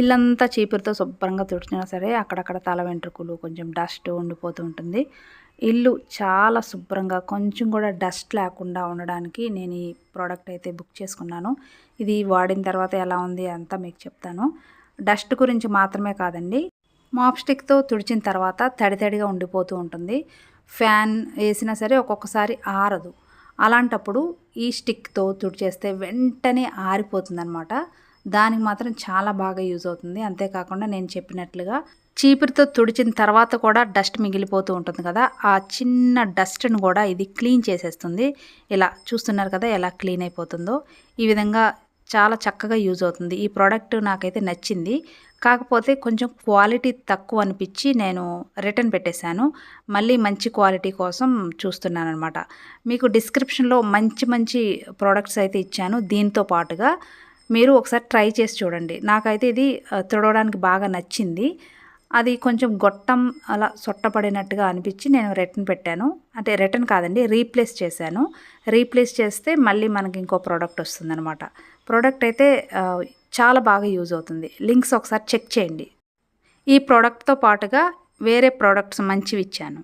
ఇల్లంతా చీపురుతో శుభ్రంగా తుడిచినా సరే అక్కడక్కడ తల వెంట్రుకలు కొంచెం డస్ట్ ఉండిపోతూ ఉంటుంది. ఇల్లు చాలా శుభ్రంగా కొంచెం కూడా డస్ట్ లేకుండా ఉండడానికి నేను ఈ ప్రోడక్ట్ అయితే బుక్ చేసుకున్నాను. ఇది వాడిన తర్వాత ఎలా ఉంది అంతా మీకు చెప్తాను. డస్ట్ గురించి మాత్రమే కాదండి మాప్ స్టిక్తో తుడిచిన తర్వాత తడి తడిగా ఉండిపోతూ ఉంటుంది. ఫ్యాన్ వేసినా సరే ఒక్కొక్కసారి ఆరదు. అలాంటప్పుడు ఈ స్టిక్తో తుడిచేస్తే వెంటనే ఆరిపోతుందన్నమాట. దానికి మాత్రం చాలా బాగా యూజ్ అవుతుంది. అంతేకాకుండా నేను చెప్పినట్లుగా చీపురుతో తుడిచిన తర్వాత కూడా డస్ట్ మిగిలిపోతూ ఉంటుంది కదా ఆ చిన్న డస్ట్ను కూడా ఇది క్లీన్ చేసేస్తుంది. ఇలా చూస్తున్నారు కదా ఎలా క్లీన్ అయిపోతుందో. ఈ విధంగా చాలా చక్కగా యూజ్ అవుతుంది. ఈ ప్రోడక్ట్ నాకైతే నచ్చింది. కాకపోతే కొంచెం క్వాలిటీ తక్కువ అనిపించి నేను రిటర్న్ పెట్టేశాను. మళ్ళీ మంచి క్వాలిటీ కోసం చూస్తున్నాను అనమాట మీకు డిస్క్రిప్షన్లో మంచి మంచి ప్రోడక్ట్స్ అయితే ఇచ్చాను. దీంతో పాటుగా మీరు ఒకసారి ట్రై చేసి చూడండి. నాకైతే ఇది తుడవడానికి బాగా నచ్చింది. అది కొంచెం గొట్టం అలా సొట్టపడినట్టుగా అనిపించి నేను రిటర్న్ పెట్టాను. అంటే రిటర్న్ కాదండి రీప్లేస్ చేశాను. రీప్లేస్ చేస్తే మళ్ళీ మనకి ఇంకో ప్రోడక్ట్ వస్తుందన్నమాట. ప్రోడక్ట్ అయితే చాలా బాగా యూజ్ అవుతుంది. లింక్స్ ఒకసారి చెక్ చేయండి. ఈ ప్రోడక్ట్తో పాటుగా వేరే ప్రోడక్ట్స్ మంచివి ఇచ్చాను.